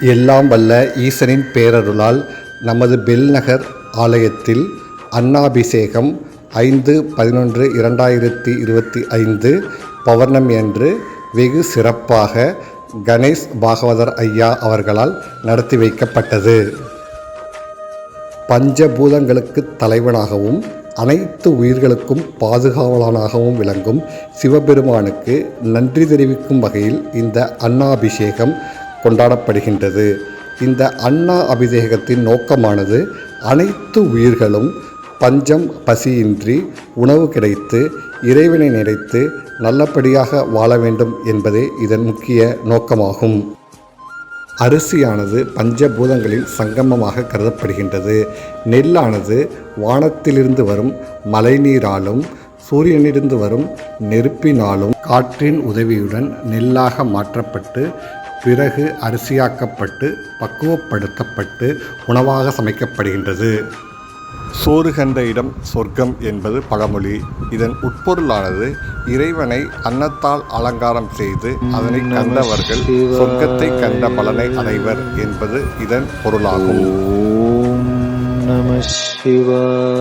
எல்லாம் வல்ல ஈசனின் பேரருளால் நமது பெல்நகர் ஆலயத்தில் அன்னாபிஷேகம் ஐந்து பதினொன்று இரண்டாயிரத்தி இருபத்தி ஐந்து பௌர்ணமி அன்று வெகு சிறப்பாக கணேஷ் பாகவதர் ஐயா அவர்களால் நடத்தி வைக்கப்பட்டது. பஞ்சபூதங்களுக்கு தலைவனாகவும் அனைத்து உயிர்களுக்கும் பாதுகாவலனாகவும் விளங்கும் சிவபெருமானுக்கு நன்றி தெரிவிக்கும் வகையில் இந்த அன்னாபிஷேகம் கொண்டாடப்படுகின்றது. இந்த அண்ணா அபிஷேகத்தின் நோக்கமானது அனைத்து உயிர்களும் பஞ்சம் பசியின்றி உணவு கிடைத்து இறைவனை நினைத்து நல்லபடியாக வாழ வேண்டும் என்பதே இதன் முக்கிய நோக்கமாகும். அரிசியானது பஞ்சபூதங்களின் சங்கமமாக கருதப்படுகின்றது. நெல்லானது வானத்திலிருந்து வரும் மழைநீராலும் சூரியனிலிருந்து வரும் நெருப்பினாலும் காற்றின் உதவியுடன் நெல்லாக மாற்றப்பட்டு பிறகு அரிசியாக்கப்பட்டு பக்குவப்படுத்தப்பட்டு உணவாக சமைக்கப்படுகின்றது. சோறு இடம் சொர்க்கம் என்பது பழமொழி. இதன் உட்பொருளானது இறைவனை அன்னத்தால் அலங்காரம் செய்து அதனை கண்டவர்கள் சொர்க்கத்தை கண்ட பலனை அடைவர் என்பது இதன் பொருளாகும். நம சிவா